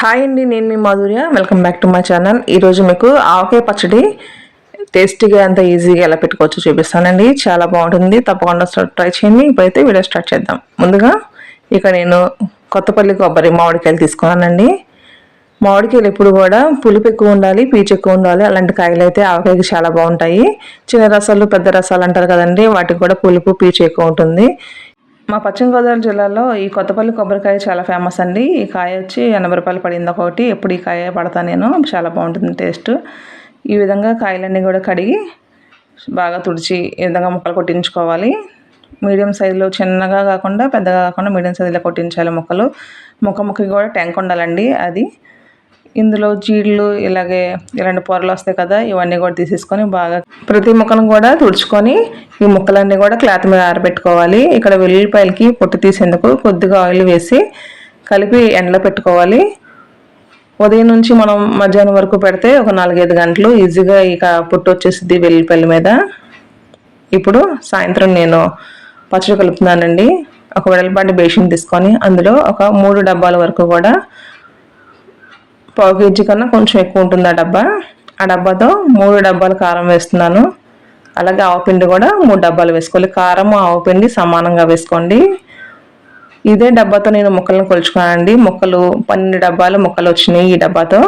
Hi అండి నేను మీ Madhurya. Welcome back to my channel ఈరోజు మీకు ఆవకాయ పచ్చడి టేస్టీగా ఎంత ఈజీగా ఎలా పెట్టుకోవచ్చో చూపిస్తానండి. చాలా బాగుంటుంది. తప్పకుండా ట్రై చేయండి. ఇప్పుడైతే వీడియో స్టార్ట్ చేద్దాం. ముందుగా ఇక నేను కొత్తపల్లి కొబ్బరి మామిడికాయలు తీసుకున్నానండి. మామిడికాయలు ఎప్పుడు కూడా పులుపు ఎక్కువ ఉండాలి పీచు ఎక్కువ ఉండాలి. అలాంటి కాయలు అయితే ఆవకాయకి చాలా బాగుంటాయి. చిన్న రసాలు పెద్ద రసాలు అంటారు కదండి వాటికి కూడా పులుపు పీచు ఎక్కువ ఉంటుంది. మా పశ్చిమ గోదావరి జిల్లాలో ఈ కొత్తపల్లి కొబ్బరికాయ చాలా ఫేమస్ అండి. ఈ కాయ వచ్చి ఎనభై రూపాయలు పడింది ఒకటి. ఎప్పుడు ఈ కాయ పడతా నేను. చాలా బాగుంటుంది టేస్ట్. ఈ విధంగా కాయలన్నీ కూడా కడిగి బాగా తుడిచి ఈ విధంగా ముక్కలు కొట్టించుకోవాలి. మీడియం సైజులో చిన్నగా కాకుండా పెద్దగా కాకుండా మీడియం సైజులో కొట్టించాలి ముక్కలు. ముక్క ముక్కకి కూడా ట్యాంక్ ఉండాలండి అది. ఇందులో చీడలు ఇలాగే ఇలాంటి పొరలు వస్తాయి కదా ఇవన్నీ కూడా తీసేసుకొని బాగా ప్రతి ముక్కలను కూడా తుడుచుకొని ఈ ముక్కలన్నీ కూడా క్లాత్ మీద ఆరబెట్టుకోవాలి. ఇక్కడ వెల్లుల్లిపాయలకి పొట్టు తీసేందుకు కొద్దిగా ఆయిల్ వేసి కలిపి ఎండలో పెట్టుకోవాలి. ఉదయం నుంచి మనం మధ్యాహ్నం వరకు పెడితే ఒక నాలుగైదు గంటలు ఈజీగా ఇక పుట్టు వచ్చేసింది వెల్లుల్లిపాయల మీద. ఇప్పుడు సాయంత్రం నేను పచ్చడి కలుపుతున్నానండి. ఒక వెడల్పాటి బేషన్ తీసుకొని అందులో ఒక మూడు డబ్బాల వరకు కూడా పావు కేజీ కన్నా కొంచెం ఎక్కువ ఉంటుంది ఆ డబ్బా. ఆ డబ్బాతో మూడు డబ్బాలు కారం వేస్తున్నాను. అలాగే ఆవపిండి కూడా మూడు డబ్బాలు వేసుకోవాలి. కారం ఆవపిండి సమానంగా వేసుకోండి. ఇదే డబ్బాతో నేను ముక్కలను కొలుచుకున్నానండి. ముక్కలు పన్నెండు డబ్బాలు ముక్కలు వచ్చినాయి ఈ డబ్బాతో.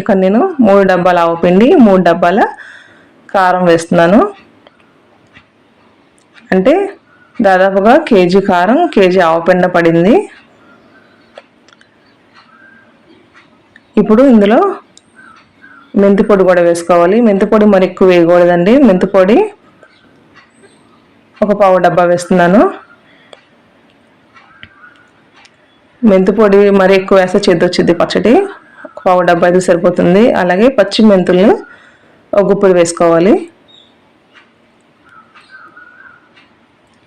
ఇక్కడ నేను మూడు డబ్బాల ఆవపిండి మూడు డబ్బాల కారం వేస్తున్నాను. అంటే దాదాపుగా కేజీ కారం కేజీ ఆవపిండ పడింది. ఇప్పుడు ఇందులో మెంతి పొడి కూడా వేసుకోవాలి. మెంతి పొడి మరి ఎక్కువ వేయకూడదండి. మెంతి పొడి ఒక పావు డబ్బా వేస్తున్నాను. మెంతి పొడి మరి ఎక్కువ వేస్తే చేద్దు వచ్చింది పచ్చడి. ఒక పావు డబ్బా అయితే సరిపోతుంది. అలాగే పచ్చి మెంతుల్ని ఒక గుప్పుడు వేసుకోవాలి.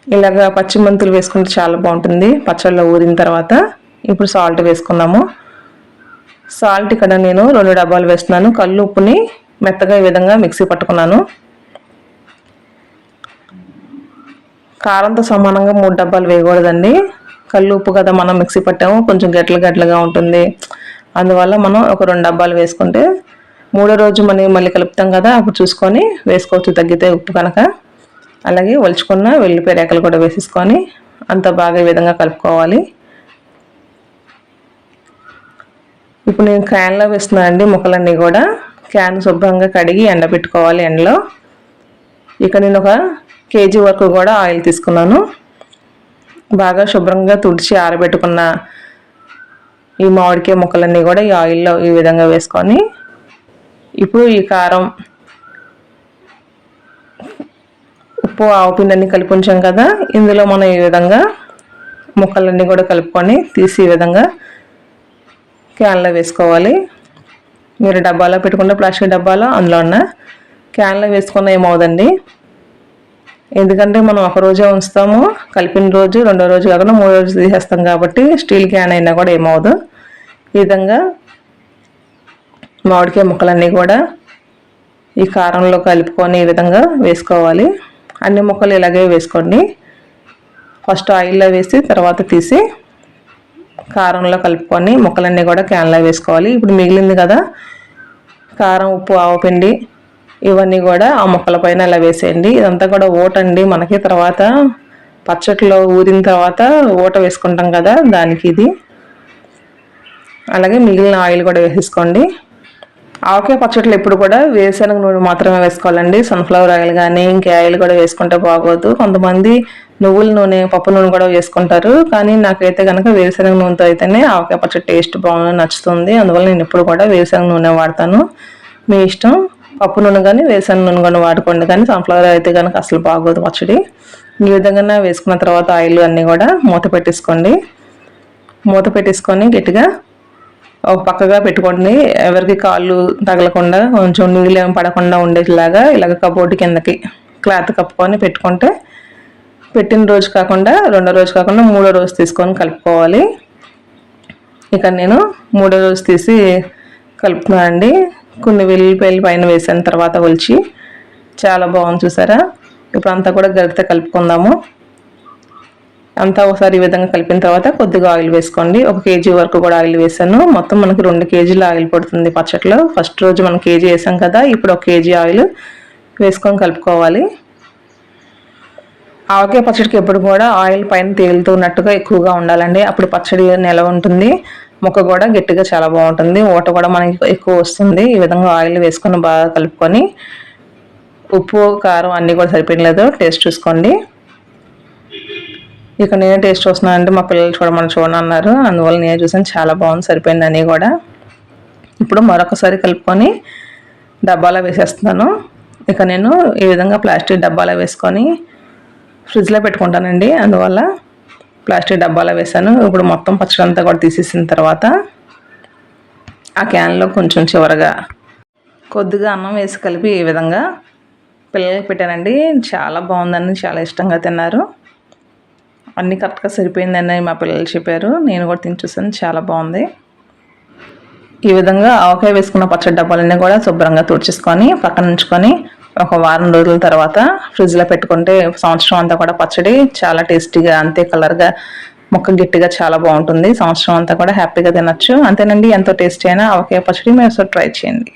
ఇలాగ పచ్చి మెంతులు వేసుకుంటే చాలా బాగుంటుంది. పచ్చళ్ళలో ఊరిన తర్వాత ఇప్పుడు సాల్ట్ వేసుకున్నాము. సాల్ట్ ఇక్కడ నేను రెండు డబ్బాలు వేస్తున్నాను. కళ్ళు ఉప్పుని మెత్తగా ఈ విధంగా మిక్సీ పట్టుకున్నాను. కారంతో సమానంగా మూడు డబ్బాలు వేయకూడదండి. కళ్ళు ఉప్పు కదా మనం మిక్సీ పట్టాము. కొంచెం గట్ల గట్లగా ఉంటుంది. అందువల్ల మనం ఒక రెండు డబ్బాలు వేసుకుంటే మూడో రోజు మనం మళ్ళీ కలుపుతాం కదా అప్పుడు చూసుకొని వేసుకోవచ్చు. తగ్గితే ఉప్పు కనుక. అలాగే ఒలుచుకున్న వెల్లిపాయ రేకలు కూడా వేసేసుకొని అంత బాగా ఈ విధంగా కలుపుకోవాలి. ఇప్పుడు నేను క్యాన్లో వేస్తున్నాను అండి ముక్కలన్నీ కూడా. క్యాన్ శుభ్రంగా కడిగి ఎండబెట్టుకోవాలి ఎండలో. ఇక నేను ఒక కేజీ వరకు కూడా ఆయిల్ తీసుకున్నాను. బాగా శుభ్రంగా తుడిచి ఆరబెట్టుకున్న ఈ మామిడికాయ ముక్కలన్నీ కూడా ఈ ఆయిల్లో ఈ విధంగా వేసుకొని. ఇప్పుడు ఈ కారం ఉప్పు ఆవుపిండి కలిపి ఉంచాం కదా. ఇందులో మనం ఈ విధంగా ముక్కలన్నీ కూడా కలుపుకొని తీసి ఈ విధంగా క్యాన్లో వేసుకోవాలి. మీరు డబ్బాలో పెట్టుకుంటే ప్లాస్టిక్ డబ్బాలో అందులో ఉన్న క్యాన్లో వేసుకున్న ఏమవుదండి ఎందుకంటే మనం ఒక రోజే ఉంచుతాము కలిపిన రోజు రెండో రోజు కాకుండా మూడో రోజు తీసేస్తాం కాబట్టి స్టీల్ క్యాన్ అయినా కూడా ఏమవుదు ఈ విధంగా మామిడికాయ ముక్కలన్నీ కూడా ఈ కారంలో కలుపుకొని ఈ విధంగా వేసుకోవాలి. అన్ని ముక్కలు ఇలాగే వేసుకోండి. ఫస్ట్ ఆయిల్లో వేసి తర్వాత తీసి కారంలో కలుపుకొని ముక్కలన్నీ కూడా క్యాన్లో వేసుకోవాలి. ఇప్పుడు మిగిలింది కదా కారం ఉప్పు ఆవపిండి ఇవన్నీ కూడా ఆ ముక్కల పైన ఇలా వేసేయండి. ఇదంతా కూడా ఓటండి మనకి తర్వాత పచ్చట్లో ఊరిన తర్వాత ఓట వేసుకుంటాం కదా దానికి ఇది. అలాగే మిగిలిన ఆయిల్ కూడా వేసేసుకోండి. ఆవకాయ పచ్చట్లు ఎప్పుడు కూడా వేరుశనగ నూనె మాత్రమే వేసుకోవాలండి. సన్ఫ్లవర్ ఆయిల్ కానీ ఇంకే ఆయిల్ కూడా వేసుకుంటే బాగోదు. కొంతమంది నువ్వుల నూనె పప్పు నూనె కూడా వేసుకుంటారు. కానీ నాకైతే కనుక వేరుశనగ నూనెతో అయితేనే ఆవకాయ పచ్చడి టేస్ట్ బాగుంది నచ్చుతుంది. అందువల్ల నేను ఎప్పుడు కూడా వేరుశనగ నూనె వాడతాను. మీ ఇష్టం? పప్పు నూనె కానీ వేరుశనగ నూనె కానీ వాడుకోండి. కానీ సన్ఫ్లవర్ అయితే కనుక అసలు బాగోదు పచ్చడి. ఈ విధంగా వేసుకున్న తర్వాత ఆయిల్ అన్నీ కూడా మూత పెట్టేసుకోండి. మూత పెట్టేసుకొని గట్టిగా ఒక పక్కగా పెట్టుకోండి. ఎవరికి కాళ్ళు తగలకుండా కొంచెం నీళ్ళు ఏమి పడకుండా ఉండేలాగా ఇలాగ కబోర్డు కిందకి క్లాత్ కప్పుకొని పెట్టుకుంటే పెట్టిన రోజు కాకుండా రెండో రోజు కాకుండా మూడో రోజు తీసుకొని కలుపుకోవాలి. ఇక నేను మూడో రోజు తీసి కలుపుతున్నాను అండి. కొన్ని వెల్లిపాయలు పైన వేసిన తర్వాత ఒలిచి చాలా బాగుంది చూసారా? ఇప్పుడు అంతా కూడా గరిత కలుపుకుందాము. అంతా ఒకసారి ఈ విధంగా కలిపిన తర్వాత కొద్దిగా ఆయిల్ వేసుకోండి. ఒక కేజీ వరకు కూడా ఆయిల్ వేసాను. మొత్తం మనకి రెండు కేజీలు ఆయిల్ పడుతుంది పచ్చట్లో. ఫస్ట్ రోజు మనం కేజీ వేసాం కదా ఇప్పుడు ఒక కేజీ ఆయిల్ వేసుకొని కలుపుకోవాలి. ఆవకాయ పచ్చడికి ఎప్పుడు కూడా ఆయిల్ పైన తేలుతున్నట్టుగా ఎక్కువగా ఉండాలండి. అప్పుడు పచ్చడి నిలవ ఉంటుంది. ముక్క కూడా గట్టిగా చాలా బాగుంటుంది. ఊట కూడా మనకి ఎక్కువ వస్తుంది. ఈ విధంగా ఆయిల్ వేసుకొని బాగా కలుపుకొని ఉప్పు కారం అన్నీ కూడా సరిపోయలేదు టేస్ట్ చూసుకోండి. ఇక నేనే టేస్ట్ చూస్తున్నాను అంటే మా పిల్లలు చూడమని చూడను అన్నారు అందువల్ల నేను చూసాను చాలా బాగుంది. సరిపోయింది అన్నీ కూడా. ఇప్పుడు మరొకసారి కలుపుకొని డబ్బాలో వేసేస్తున్నాను. ఇక నేను ఈ విధంగా ప్లాస్టిక్ డబ్బాలో వేసుకొని ఫ్రిడ్జ్లో పెట్టుకుంటానండి. అందువల్ల ప్లాస్టిక్ డబ్బాలో వేసాను ఇప్పుడు మొత్తం పచ్చడి అంతా కూడా తీసేసిన తర్వాత ఆ క్యాన్లో కొంచెం చివరగా కొద్దిగా అన్నం వేసి కలిపి ఈ విధంగా పిల్లలకి పెట్టానండి. చాలా బాగుందని చాలా ఇష్టంగా తిన్నారు. అన్నీ కరెక్ట్గా సరిపోయిందని మా పిల్లలు చెప్పారు. నేను కూడా తిని చూసాను చాలా బాగుంది. ఈ విధంగా ఆవకాయ వేసుకున్న పచ్చడి డబ్బాలన్నీ కూడా శుభ్రంగా తుడిచేసుకొని పక్కన ఉంచుకొని ఒక వారం రోజుల తర్వాత ఫ్రిడ్జ్లో పెట్టుకుంటే సంవత్సరం అంతా కూడా పచ్చడి చాలా టేస్టీగా అంతే కలర్గా మొక్క గట్టిగా చాలా బాగుంటుంది. సంవత్సరం అంతా కూడా హ్యాపీగా తినచ్చు. అంతేనండి ఎంతో టేస్టీ అయినా ఆవకాయ పచ్చడి మీరు ట్రై చేయండి.